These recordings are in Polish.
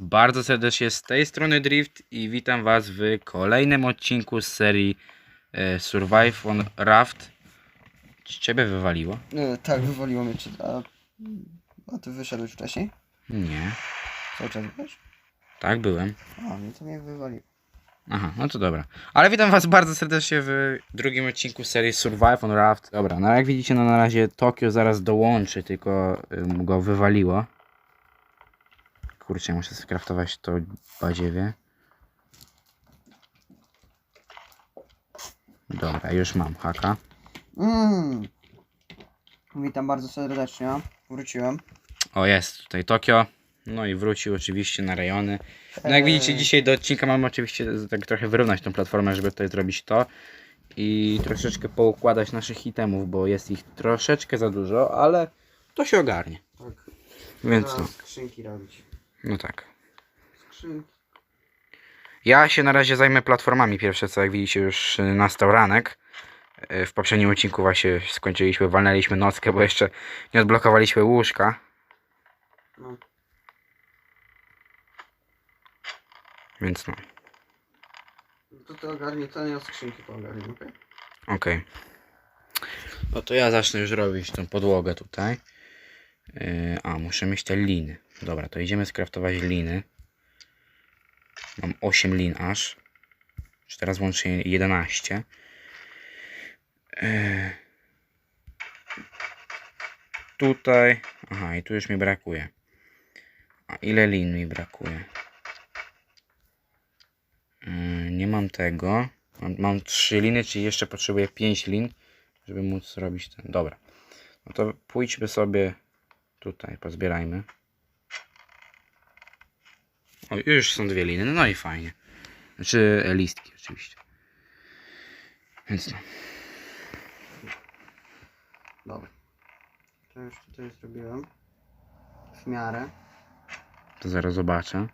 Bardzo serdecznie z tej strony Drift i witam Was w kolejnym odcinku z serii e, Survive on Raft. Czy Ciebie wywaliło? E, tak, wywaliło mnie. Czy, a, a ty wyszedłeś wcześniej? Nie. Cały czas byłeś? Tak, byłem. A, no to mnie wywaliło. Aha, no to dobra. Ale witam Was bardzo serdecznie w drugim odcinku serii Survive on Raft. Dobra, no jak widzicie, no na razie Tokio zaraz dołączy, tylko ym, go wywaliło. Kurczę, muszę skraftować to badziewie. Dobra, już mam haka. Mm. Witam bardzo serdecznie. Wróciłem. O, jest tutaj Tokio. No i wrócił oczywiście na rejony. No jak widzicie, dzisiaj do odcinka mamy oczywiście tak trochę wyrównać tą platformę, żeby tutaj zrobić to. I troszeczkę poukładać naszych itemów, bo jest ich troszeczkę za dużo, ale to się ogarnie. Tak. Więc no, skrzynki robić. No tak. Skrzynki. Ja się na razie zajmę platformami. Pierwsze co jak widzicie już nastał ranek. Y, W poprzednim odcinku właśnie skończyliśmy, walnęliśmy nockę, bo jeszcze nie odblokowaliśmy łóżka. No. Więc no, To ty ogarnie to, ja skrzynki poogarnię, okej? okej. No to ja zacznę już robić tą podłogę tutaj. Yy, a, muszę mieć te liny. Dobra, to idziemy skraftować liny. Mam 8 lin aż. Czy teraz łącznie 11. Yy. Tutaj. Aha, i tu już mi brakuje. A ile lin mi brakuje? Yy, nie mam tego. Mam, mam 3 liny, czyli jeszcze potrzebuję 5 lin, żeby móc zrobić ten. Dobra. No to pójdźmy sobie tutaj, pozbierajmy. O, już są dwie liny, no i fajnie. Znaczy e, listki oczywiście. Więc no. Dobra. To już tutaj zrobiłem. W miarę. To zaraz zobaczę.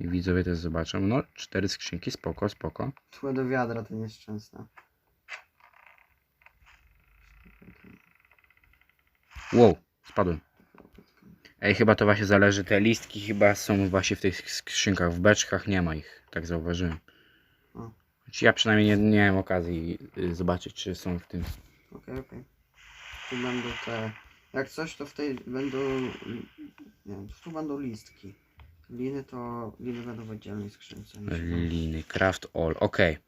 I widzowie też zobaczą. No, cztery skrzynki, spoko, spoko. Tłe do wiadra to nieszczęsne. Wow, spadłem. Ej, chyba to właśnie zależy. Te listki chyba są właśnie w tych skrzynkach. W beczkach nie ma ich, tak zauważyłem. O. Znaczy ja przynajmniej nie, nie miałem okazji y, zobaczyć, czy są w tym. Okej, okej. Tu będą te... Jak coś, to w tej będą... Nie wiem, tu będą listki. Liny to... Liny będą w oddzielnej skrzynce. Liny, craft all. Okej.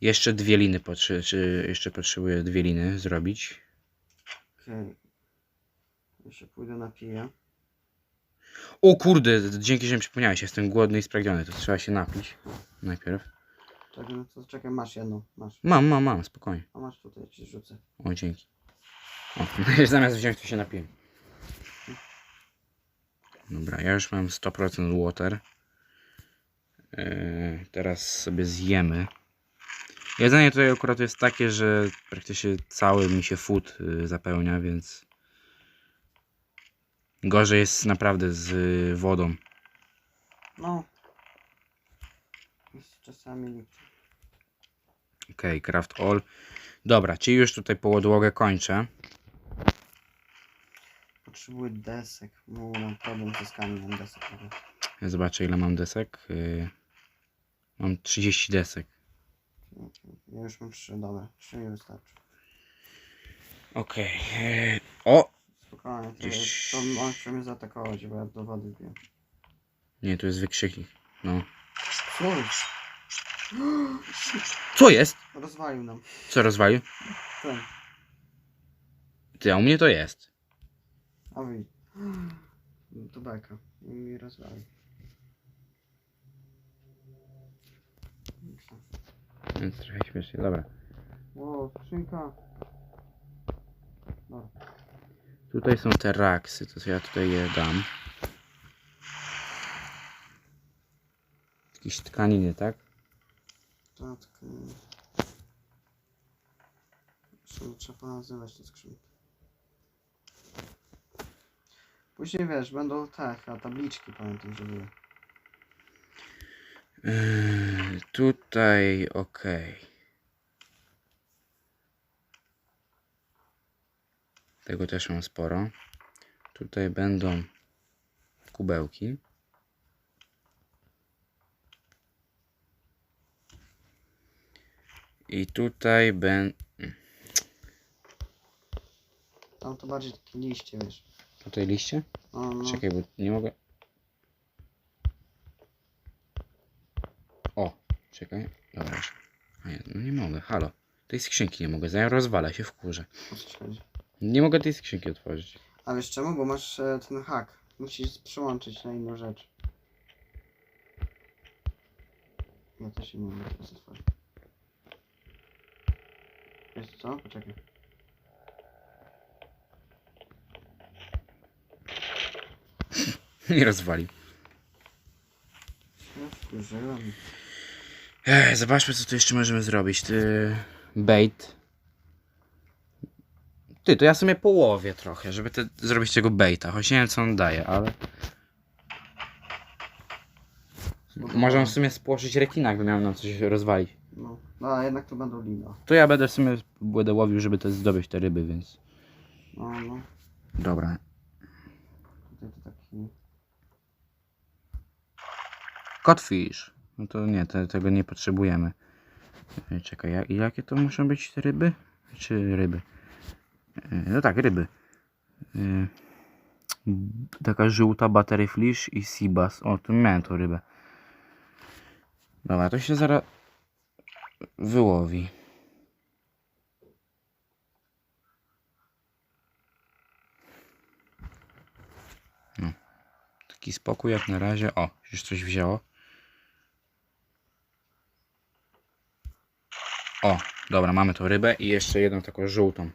Jeszcze dwie liny potrze- czy jeszcze potrzebuję dwie liny zrobić. Okej. Się pójdę napiję. O kurde, dzięki, że mi przypomniałeś. Jestem głodny i spragniony. To trzeba się napić najpierw. Tak, no to czekaj, masz jedną, masz. Mam, mam, mam, spokojnie. A masz tutaj, ci rzucę. O, dzięki. O, zamiast wziąć, to się napiję. Dobra, ja już mam 100% water. Yy, teraz sobie zjemy. Jedzenie tutaj akurat jest takie, że praktycznie cały mi się food yy, zapełnia, więc gorzej jest naprawdę z yy, wodą. No. Jest czasami. Okej, craft all. Dobra, czyli już tutaj podłogę kończę. Potrzebuję desek. No, mam problem z deskami, mam desek. Ja zobaczę ile mam desek. Yy, mam 30 desek. Ja już mam trzy, dobra. Trzy mi wystarczy. Okej. yy, O! Spokojnie, to, Gdzieś- to on chce mnie zaatakować, bo ja do wody wbiję. Nie, tu jest wykrzyknik. No. Co jest? Co jest? Rozwalił nam. Co rozwalił? Ten. Ty, a u mnie to jest. A wy. To beka. I mi rozwalił. Więc trochę śmiesznie, dobra. Ło, skrzynka. Dobra. Tutaj są te raksy, to co ja tutaj je dam. Jakieś tkaniny, tak? Tatkę. Jeszcze trzeba ponazywać te skrzynki. Później wiesz, będą te, chyba tabliczki pamiętam, że były. Yy, tutaj, okej. Tego też mam sporo. Tutaj będą kubełki. I tutaj będą... Tam to bardziej takie liście, wiesz. Tutaj liście? No, no. Czekaj, bo nie mogę... O, czekaj. Dobra, nie, no nie mogę, halo. Tej skrzynki nie mogę, zaraz rozwala się w kurze. Nie mogę tej skrzynki otworzyć. A wiesz czemu? Bo masz e, ten hak. Musisz przełączyć na inną rzecz. Ja też się nie mogę teraz otworzyć. Wiesz co? Poczekaj. Nie rozwalił. Ja wkurzyłem. Ech, zobaczmy co tu jeszcze możemy zrobić. Ty... Bait. Ty, to ja sobie połowię trochę, żeby te, zrobić tego baita. Choć nie wiem co on daje, ale... Można w sumie spłoszyć rekina, jakby miał nam coś rozwalić. No. no, a jednak to będą lina. To ja będę w sumie będę łowił, żeby to zdobyć te ryby, więc... No, no. Dobra. Tutaj to taki... Codfish. No to nie, te, tego nie potrzebujemy. Czekaj, jak, jakie to muszą być te ryby? Czy ryby? E, No tak, ryby. E, Taka żółta butterfish i seabass. O, tu miałem tą rybę. Dobra, to się zaraz wyłowi. No. Taki spokój jak na razie. O, już coś wzięło. O, dobra, mamy tą rybę i jeszcze jedną taką żółtą.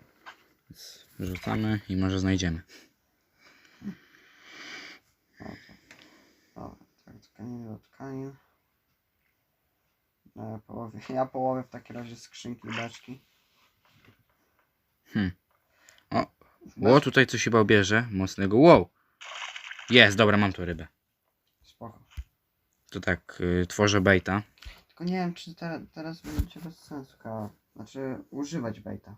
Więc wrzucamy i może znajdziemy. O, tak, tkanin do tkanin. Ja połowię, ja połowię w takim razie skrzynki i beczki. O, tutaj coś chyba bierze. Mocnego. Wow! Jest, dobra, mam tą rybę. Spoko. To tak, y, tworzę baita. Tylko nie wiem, czy te, teraz będzie bez sensu. Znaczy, używać baita.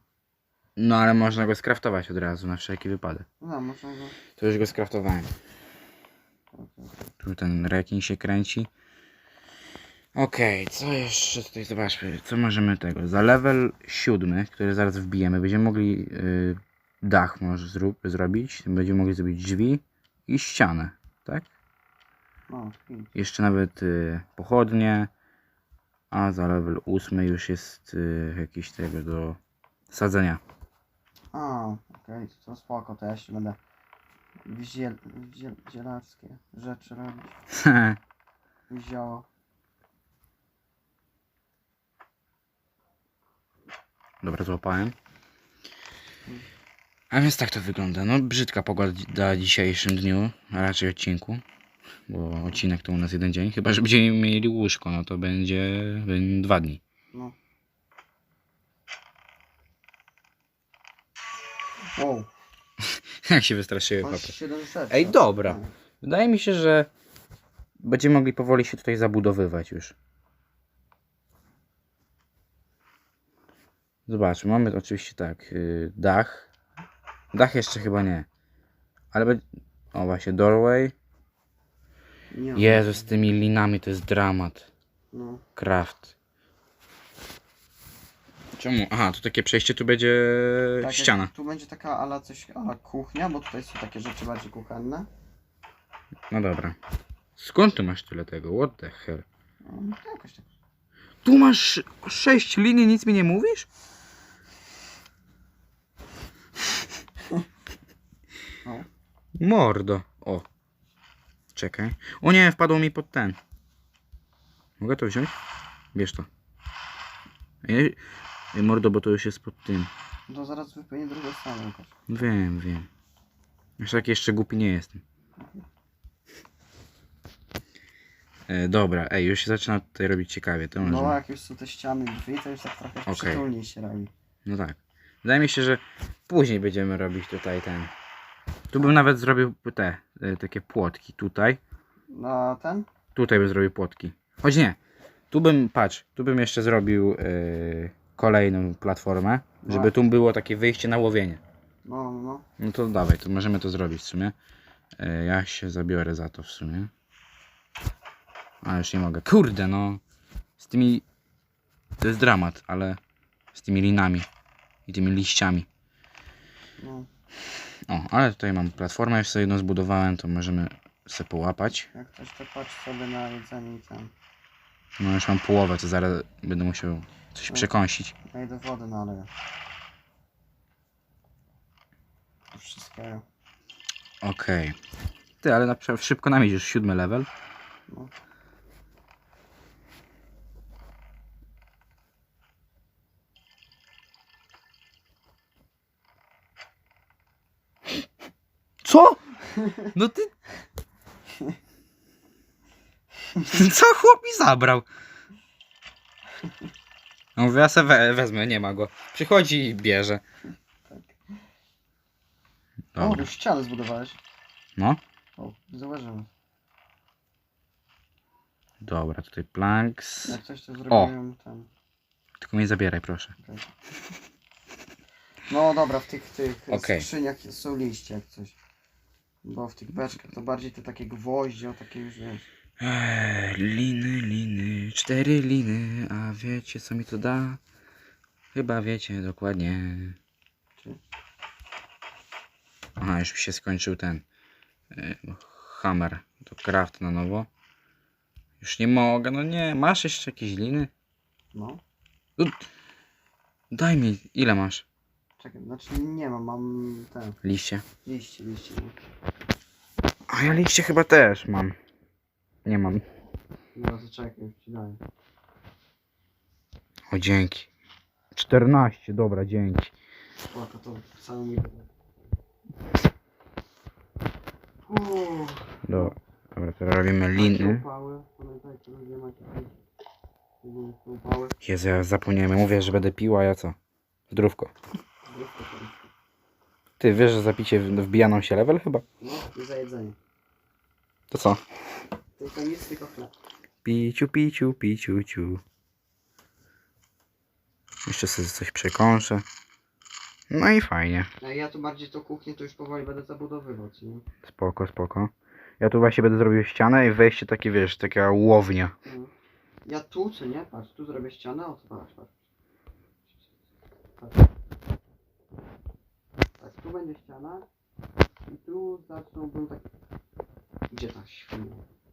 No ale można go skraftować od razu, na wszelki wypadek. No, można go... To już go skraftowałem. Tu ten rekin się kręci. Okej, co jeszcze tutaj zobaczmy, co możemy tego. Za level siódmy, który zaraz wbijemy, będziemy mogli y, dach może zrób, zrobić. Będziemy mogli zrobić drzwi i ścianę, tak? No, Jeszcze nawet y, pochodnie. A za level ósmy już jest y, jakiś tego do sadzenia. A, okej, to, to spoko, to ja się będę wziel, wziel, zielarskie rzeczy robić. Wzięło. Dobra, złapałem. A więc tak to wygląda. No, brzydka pogoda na dzisiejszym dniu, a raczej odcinku. Bo odcinek to u nas jeden dzień. Chyba, że będziemy mieli łóżko, no to będzie, będzie dwa dni. No. Wow, Jak się wystraszyłem, masz chłopie. 7 serc. Ej, dobra. No. Wydaje mi się, że będziemy mogli powoli się tutaj zabudowywać już. Zobacz, mamy oczywiście tak, yy, dach. Dach jeszcze chyba nie. Ale będzie... O właśnie, doorway. Nie, Jezu, z tymi linami to jest dramat. No, Craft. Czemu? Aha, to takie przejście tu będzie tak, ściana. Tu będzie taka ala coś, ala kuchnia, bo tutaj są takie rzeczy bardziej kuchenne. No dobra. Skąd ty masz tyle tego? What the hell? No, to jakoś tak. Tu masz sześć linii, nic mi nie mówisz? No. Mordo. O. Czekaj. O nie, wpadło mi pod ten. Mogę to wziąć? Bierz to. Ej, ej, mordo, bo to już jest pod tym. To zaraz wypełnię drugą stronę jakoś. Wiem, wiem. Aż tak jeszcze głupi nie jestem. E, dobra, ej, już się zaczyna tutaj robić ciekawie. To No, jak już są te ściany drzwi, to już tak trochę Okej. przytulniej się robi. No tak. Wydaje mi się, że później będziemy robić tutaj ten. Tu bym nawet zrobił te e, takie płotki tutaj. Na ten? Tutaj bym zrobił płotki. Choć nie. Tu bym, patrz, tu bym jeszcze zrobił e, kolejną platformę, żeby tu było takie wyjście na łowienie. No, no, no. No to dawaj, to możemy to zrobić w sumie. E, ja się zabiorę za to w sumie. A już nie mogę. Kurde, no. Z tymi to jest dramat, ale z tymi linami i tymi liściami. No, O, ale tutaj mam platformę, sobie jedną zbudowałem, to możemy sobie połapać. jak coś to patrz sobie na jedzenie i tam. No już mam połowę, to zaraz będę musiał coś przekąsić. Ja idę wody naleję. Już Wszystkiego. Okej. Ty, ale na przykład szybko nam idzie, już siódmy level. No. Co? No ty... Co chłop mi zabrał? No mówię, ja se we, wezmę, nie ma go. Przychodzi i bierze. O, Dobra. już ścianę zbudowałeś. No. O, zauważyłem. Dobra, tutaj planks. Jak coś to zrobiłem tam. Tylko mnie zabieraj, proszę. No dobra, w tych, tych Okej. skrzyniach są liście jak coś. Bo w tych beczkach to bardziej te takie gwoździe, o takie już wiesz. Eee, liny, liny, cztery liny, a wiecie co mi to da? Chyba wiecie dokładnie. Aha, już mi się skończył ten e, hammer do craft na nowo. Już nie mogę, no nie, masz jeszcze jakieś liny? No. Daj mi, ile masz? Czekaj, znaczy nie mam, mam te Liście. liście, liście. no. A ja liście chyba też mam. Nie mam. No to czekaj, już ci daję. O, dzięki. 14, dobra, dzięki. Spoko, to cały mi Uuu. Dobra, dobra teraz robimy liny. upały, pamiętajcie, ludzie macie Ogólnie są upały. Jezu, ja zapomniałem, mówię, że będę pił, a ja co? Zdrówko. Zdrówko to. Ty wiesz, że zapicie w- wbijaną się level chyba? No i za jedzenie. To co? Tylko nic, tylko chleb. Piciu, piciu, piciu, ciu. Jeszcze sobie coś przekąszę. No i fajnie. A ja tu bardziej to kuchnię to już powoli będę zabudowywać, nie? Spoko, spoko. Ja tu właśnie będę zrobił ścianę i wejście takie, wiesz, taka łownia. No. Ja tu, czy nie? Patrz, tu zrobię ścianę, o to patrz, patrz. Patrz. Tak, tu będzie ściana i tu zacząłbym tak... Gdzie ta świnia?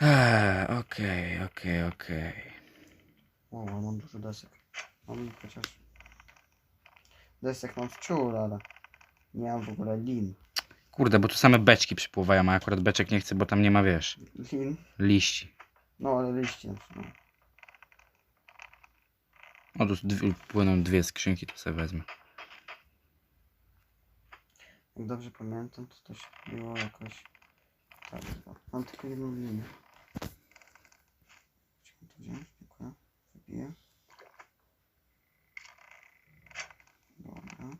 Eee, Okej, okej, okej. O, ale mam dużo desek. Mam chociaż... Desek mam w czul, ale... Nie mam w ogóle lin. Kurde, bo tu same beczki przypływają, a akurat beczek nie chcę, bo tam nie ma, wiesz, Lin? liści. No, ale liście. No. O, tu dwie, płyną dwie skrzynki, to sobie wezmę. Jak dobrze pamiętam, to się było jakoś... Tak, mam tylko jedną linię. Wziąć, dziękuję. Wybiję. Dobra.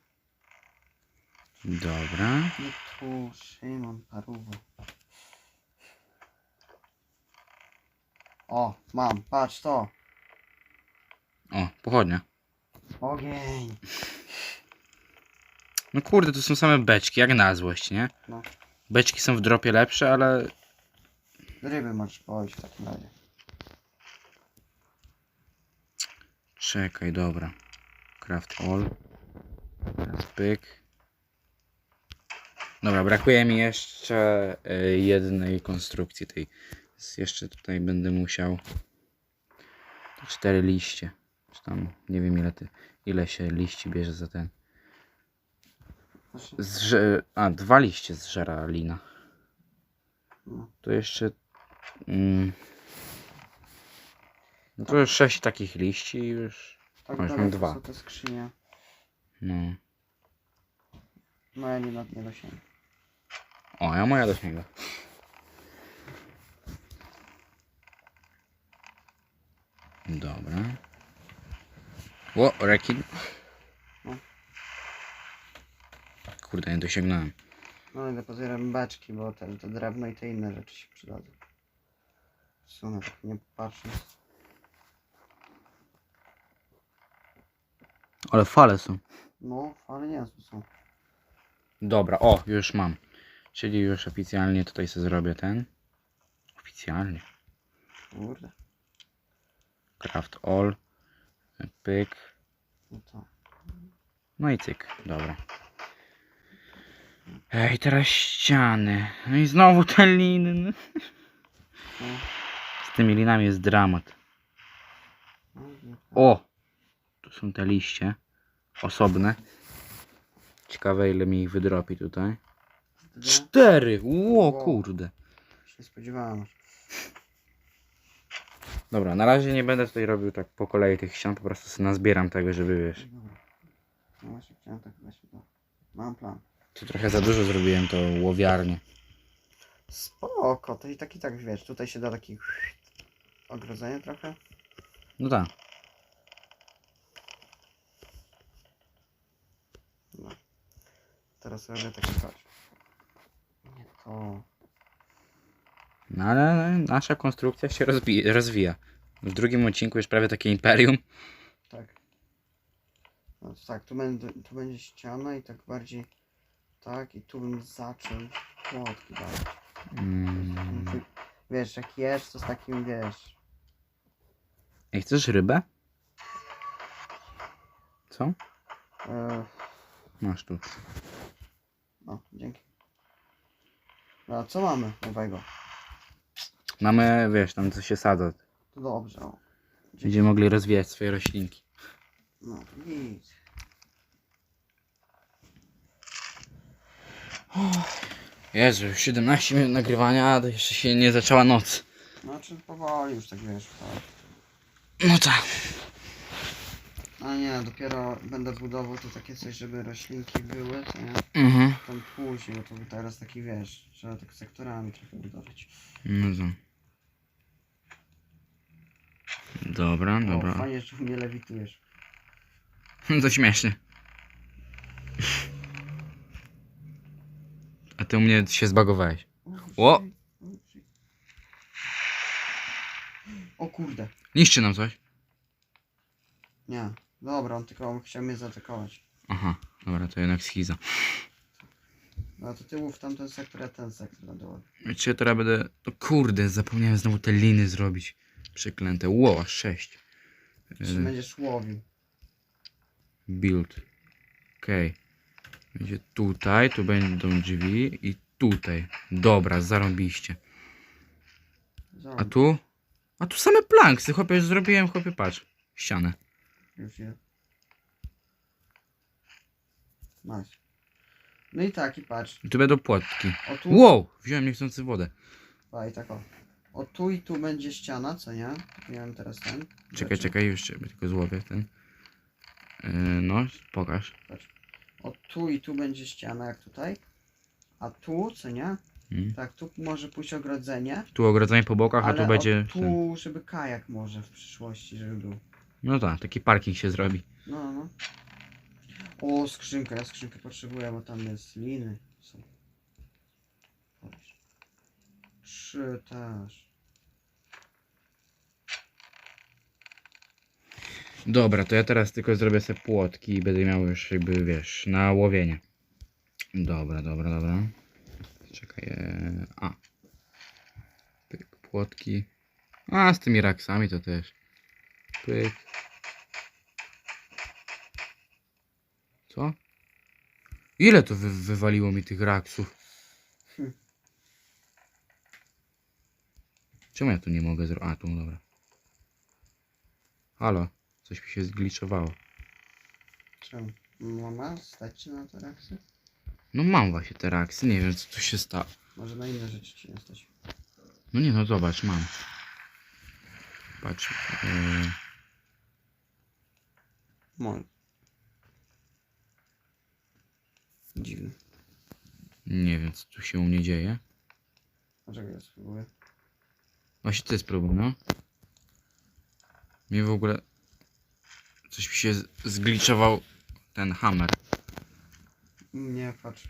Dobra. I tu Szymon Paruwo. O, mam, patrz to. O, pochodnia. Ogień. No kurde, to są same beczki, jak na złość, nie? No. Beczki są w dropie lepsze, ale Ryby możesz połowić w takim razie. Czekaj, dobra. Craft all. Teraz pyk. Dobra, brakuje mi jeszcze y, jednej konstrukcji tej. Więc jeszcze tutaj będę musiał te cztery liście. Czy tam nie wiem ile ty, ile się liści bierze za ten. Zrze a, dwa liście zżera lina. no. To jeszcze. Mm, no to już sześć takich liści i już. Tak już mam daleko dwa. są te skrzynie. No. No ja nie, nie dosięgnę. O, ja moja dosięga. Dobra. O, rekin. No. Kurde, nie dosięgnąłem. No idę pozbieram beczki, bo te, to drewno i te inne rzeczy się przydadzą. W sumie tak nie patrząc. Ale fale są. No, ale nie są. Dobra, o, już mam. Czyli już oficjalnie tutaj sobie zrobię ten. Oficjalnie. Kurde. Craft all. Pyk. No to. No i cyk. Dobra. Ej, teraz ściany. No i znowu te liny. no. Z tymi linami jest dramat. no, O! Tu są te liście. Osobne. Ciekawe ile mi ich wydropi tutaj. Cztery! Ło, kurde. Się spodziewałem. Dobra, na razie nie będę tutaj robił tak po kolei tych ścian, po prostu sobie nazbieram tego, żeby wiesz. Dobra. No właśnie chciałem tak właśnie to. Mam plan. Tu trochę za dużo zrobiłem to łowiarnię. Spoko, to i tak i tak wiesz, tutaj się da taki ogrodzenie trochę. No tak. No. Teraz robię taki patrz. Nie to. No ale nasza konstrukcja się rozbi- rozwija. W drugim odcinku już prawie takie imperium. Tak. No to tak, tu, będę, tu będzie ściana i tak bardziej tak i tu bym zaczął płotki. Mm. Wiesz, jak jesz, to z takim wiesz. Ej, chcesz rybę? Co? E, Masz tu. no, dzięki. No, a co mamy nowego? Mamy, wiesz, tam co się sadza. To dobrze, o. Będziemy mogli rozwijać swoje roślinki. No, nic. Jezu, już 17 minut nagrywania, a to jeszcze się nie zaczęła noc. Znaczy powoli już tak wiesz, tak. No tak. A nie, dopiero będę budował tu takie coś, żeby roślinki były, co nie? Mhm. Tam później, bo to teraz taki wiesz, trzeba tak sektorami trochę budować. No to. Dobra, O, dobra. fajnie, że mnie lewitujesz. To śmiesznie. A ty u mnie się zbagowałeś. O! O kurde. Niszczy nam coś. Nie. Dobra, on tylko chciał mnie zaatakować. Aha, dobra, to jednak schiza. No to ty mów tamten sektor, a ten sektor na dole. Czy teraz będę... O kurde, zapomniałem znowu te liny zrobić. Przeklęte. Ło, sześć. Czy będziesz łowił? Build. Okej. Będzie tutaj, tu będą drzwi i tutaj. Dobra, zarąbiście. A tu? A tu same planksy, chłopie, już zrobiłem, chłopie, patrz. Ścianę. Już je. Masz. No i tak, i patrz. I tu będą płotki. O tu, Wow, wziąłem niechcący wodę. a i tak o. O tu i tu będzie ściana, co nie? Miałem teraz ten. Czekaj, Rzeczy. czekaj, już cię tylko złowię ten. Yy, no, pokaż. O tu i tu będzie ściana, jak tutaj. A tu, co nie? Mm. Tak, tu może pójść ogrodzenie. Tu ogrodzenie po bokach, a ale tu będzie... o tu, żeby kajak może w przyszłości, żeby był. No tak, taki parking się zrobi. No, no. O, skrzynka, ja skrzynkę potrzebuję, bo tam jest liny. Są. Chodź. Trzy też. Dobra, to ja teraz tylko zrobię sobie płotki i będę miał już jakby, wiesz, na łowienie. Dobra, dobra, dobra. Czekaj, e, a. Pyk, płotki. A, z tymi raksami to też. Pyk. Co? Ile to wy, wywaliło mi tych raksów? Hm. Czemu ja tu nie mogę zrobić? A, tu, dobra. Halo, coś mi się zgliczowało. Czemu? Mama, stać ci na te reksy? No mam właśnie te raksy, nie wiem co tu się stało. Może na inne rzeczy ci nie stać. No nie no, zobacz, mam. Patrz. Yy, Może. Dziwne. nie wiem co tu się u mnie dzieje. Dlaczego ja spróbuję? Właśnie ty spróbuj, no. Mnie w ogóle... Coś mi się zgliczował ten hammer. Nie, patrz.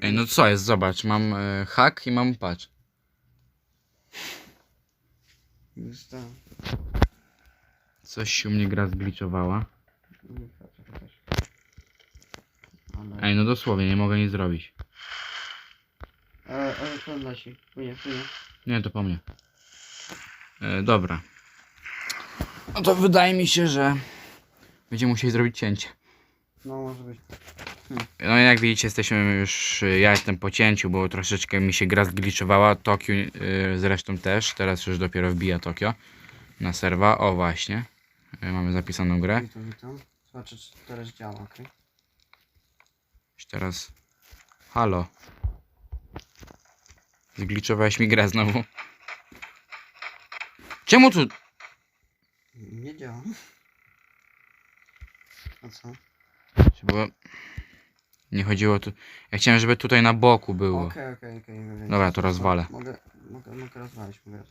Ej, no co jest? Zobacz, mam hak i mam patch. Już to. Coś się u mnie gra zgliczowała. Ej, no dosłownie, nie mogę nic zrobić. Ale, ale to leci. Płynie, płynie. Nie, to po mnie. E, dobra. No to wydaje mi się, że będziemy musieli zrobić cięcie. No, może być. No i jak widzicie, jesteśmy już, ja jestem po cięciu, bo troszeczkę mi się gra zgliczowała. Tokio y, zresztą też, teraz już dopiero wbija Tokio na serwa. O właśnie, Y, mamy zapisaną grę. Witam, witam. Zobaczę, czy to teraz działa, okej? Już teraz, halo. Zgliczowałeś mi grę znowu. Czemu tu, Nie działa. A co? Bo nie chodziło tu. Ja chciałem, żeby tutaj na boku było. Okej, okej, okej. okej. Dobra, to rozwalę. Mogę, mogę, mogę rozwalić, mogę.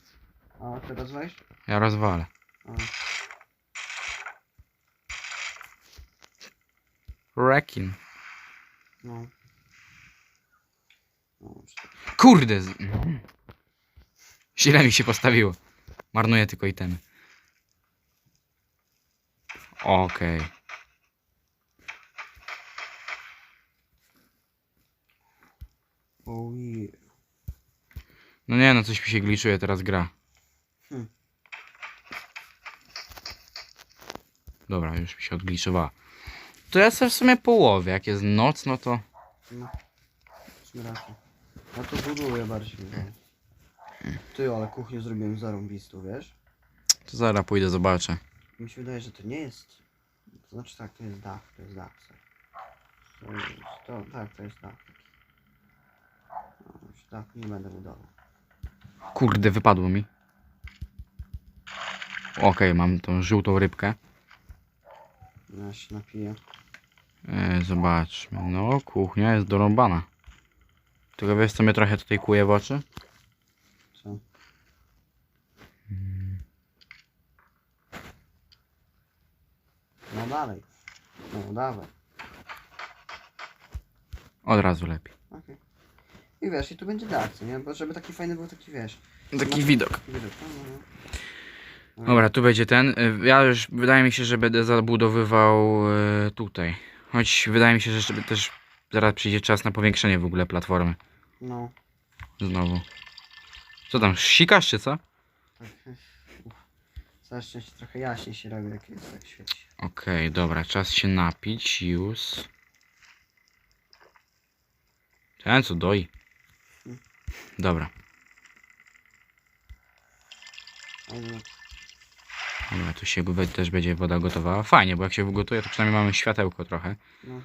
A ty rozwalisz? Ja rozwalę. A, Rekin. no. No. Kurde! z- Źle mi się postawiło. Marnuję tylko itemy. Okej. Oh yeah. No nie no, coś mi się gliczuje teraz gra. Hmm. Dobra, już mi się odgliczowała. To ja sobie w sumie połowie. Jak jest noc, no to... No. Ja to buduję bardziej. wiesz. Ty, ale kuchnię zrobiłem zarąbistą, wiesz? To zaraz pójdę, zobaczę. Mi się wydaje, że to nie jest. To znaczy tak, to jest dach, to jest dach. sorry. To, tak, to jest dach. No, już dach nie będę budował. Kurde, wypadło mi. Okej, mam tą żółtą rybkę. Ja się napiję. E, zobaczmy. No, kuchnia jest dorąbana. Tylko wiesz, co mnie trochę tutaj kuje w oczy? Co? No dalej. No dawaj. Od razu lepiej. Okej. I wiesz, i tu będzie co nie? Bo żeby taki fajny był taki, wiesz. Taki widok. Taki widok. No, no, no. Dobra, tu będzie ten. E, Ja już, wydaje mi się, że będę zabudowywał e, tutaj. Choć wydaje mi się, że żeby też zaraz przyjdzie czas na powiększenie w ogóle platformy. No. Znowu. Co tam, sikasz czy co? Całe szczęście trochę jaśniej się robi, jak jest tak świeci. Okej, dobra, czas się napić już. Ten co doi. Dobra, Ale no, dobra, tu się też będzie woda gotowała. Fajnie, bo jak się wygotuje, to przynajmniej mamy światełko trochę. no.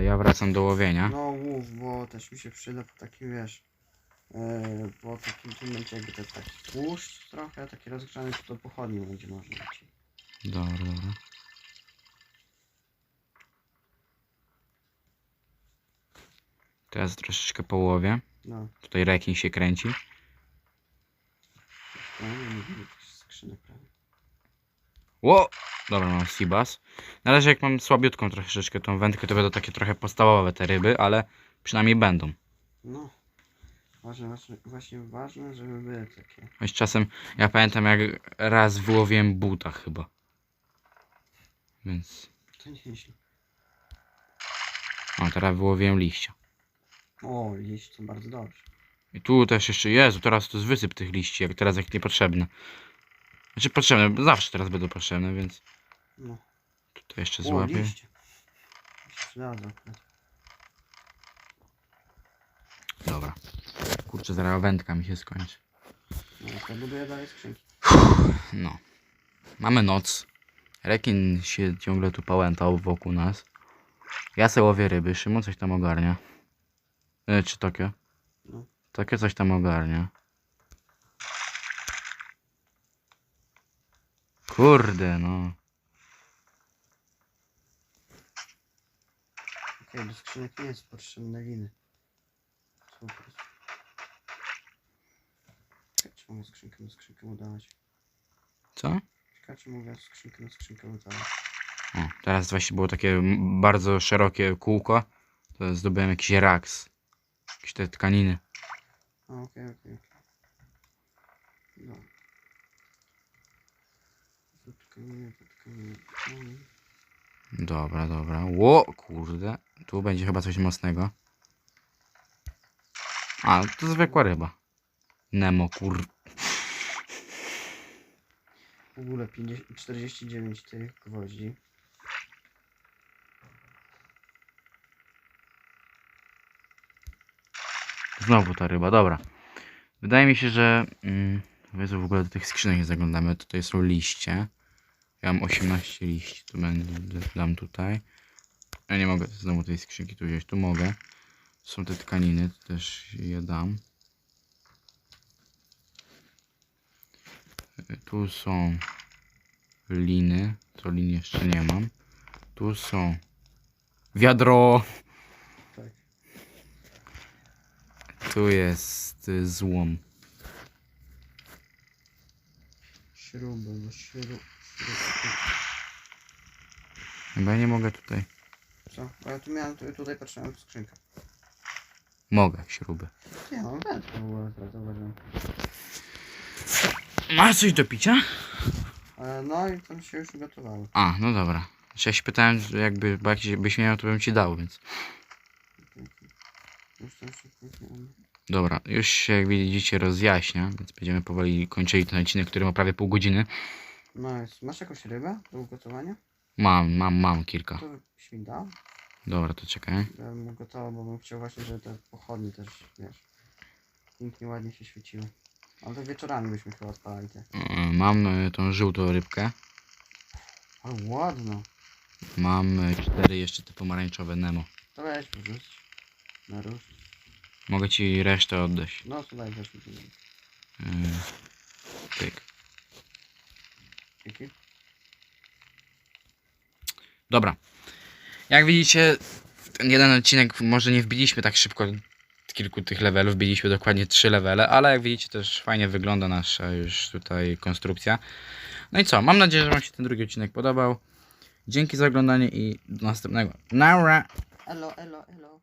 Ja wracam do łowienia. No łów, bo też mi się przyda po takim, wiesz, yy, po takim tym momencie jakby to taki tłuszcz trochę, taki rozgrzany, to do pochodni będzie można mieć. Dobra, dobra. Teraz troszeczkę połowię. No, Tutaj rekin się kręci. to nie skrzynek. Ło! Dobra, mam Sibas. Na razie jak mam słabiutką troszeczkę tą wędkę, to będą takie trochę podstawowe te ryby, ale przynajmniej będą. No, ważne, ważne, właśnie ważne, żeby były takie. Choć czasem, ja pamiętam jak raz wyłowiłem buta chyba. Więc... To nieźle. O, teraz wyłowiłem liścia. O, liść to bardzo dobrze. I tu też jeszcze, Jezu, teraz to jest wysyp tych liści, jak teraz jak niepotrzebne. Znaczy potrzebne, bo zawsze teraz będą potrzebne, więc No, tutaj jeszcze o, złapię. liście. Dobra. Kurczę, zaraz wędka mi się skończy. No, to buduję dalej skrzynki. No. Mamy noc. Rekin się ciągle tu pałętał wokół nas. Ja se łowię ryby, Szymon coś tam ogarnia. E, czy Tokio? No. Tokio coś tam ogarnia. Kurde, no. Okej, do skrzynek nie jest potrzebne liny. Super. Ciekawe, czy mogę skrzynkę na skrzynkę udawać. Co? Ciekawe, czy mogę skrzynkę na skrzynkę udawać. O, teraz właśnie było takie m- bardzo szerokie kółko. To zdobyłem jakiś raks. Jakieś te tkaniny. A, Okej, okej, okej. No. Dobra, dobra. Ło, kurde. Tu będzie chyba coś mocnego. A, to zwykła ryba. Nemo, kur... W ogóle 50, 49 tych gwoździ. Znowu ta ryba, dobra. Wydaje mi się, że... Mm, w ogóle do tych skrzynek nie zaglądamy. Tutaj są liście. Ja mam 18 liści, to będę dam tutaj. Ja nie mogę znowu tej skrzynki tu wziąć, tu mogę. Są te tkaniny, to też je dam. Tu są liny, to lin jeszcze nie mam. Tu są wiadro. Tak. Tu jest y, złom. Śruby, bo śrub... Chyba ja nie mogę tutaj. co? Bo ja tu miałem, tu, tutaj patrzyłem w skrzynkę. Mogę śruby. Nie, mam wędkę w ogóle teraz zauważyłem. Masz coś do picia? E, no i tam się już ugotowało. A, no dobra. Znaczy Ja się pytałem, że jakby, bo jak byś miał, to bym ci dał, więc. Już tam. Dobra, już się jak widzicie rozjaśnia, więc będziemy powoli kończyli ten odcinek, który ma prawie pół godziny. No jest. Masz jakąś rybę do ugotowania? Mam, mam, mam kilka. To byś mi dał? Dobra, to czekaj. Ja bym ugotował, bo bym chciał właśnie, żeby te pochodnie też, wiesz, pięknie, ładnie się świeciły. Ale to wieczorami byśmy chyba odpalali te. Yy, Mam y, tą żółtą rybkę. Ale ładno. Mam y, cztery jeszcze te pomarańczowe Nemo. To weź porzuć. Na róż. Mogę ci resztę oddać. No to daj weź mi to. Pyk. Dobra. Jak widzicie, w ten jeden odcinek może nie wbiliśmy tak szybko kilku tych levelów, wbiliśmy dokładnie trzy levele, ale jak widzicie też fajnie wygląda nasza już tutaj konstrukcja. No i co, mam nadzieję, że Wam się ten drugi odcinek podobał. Dzięki za oglądanie i do następnego. Naura! Elo, elo, elo.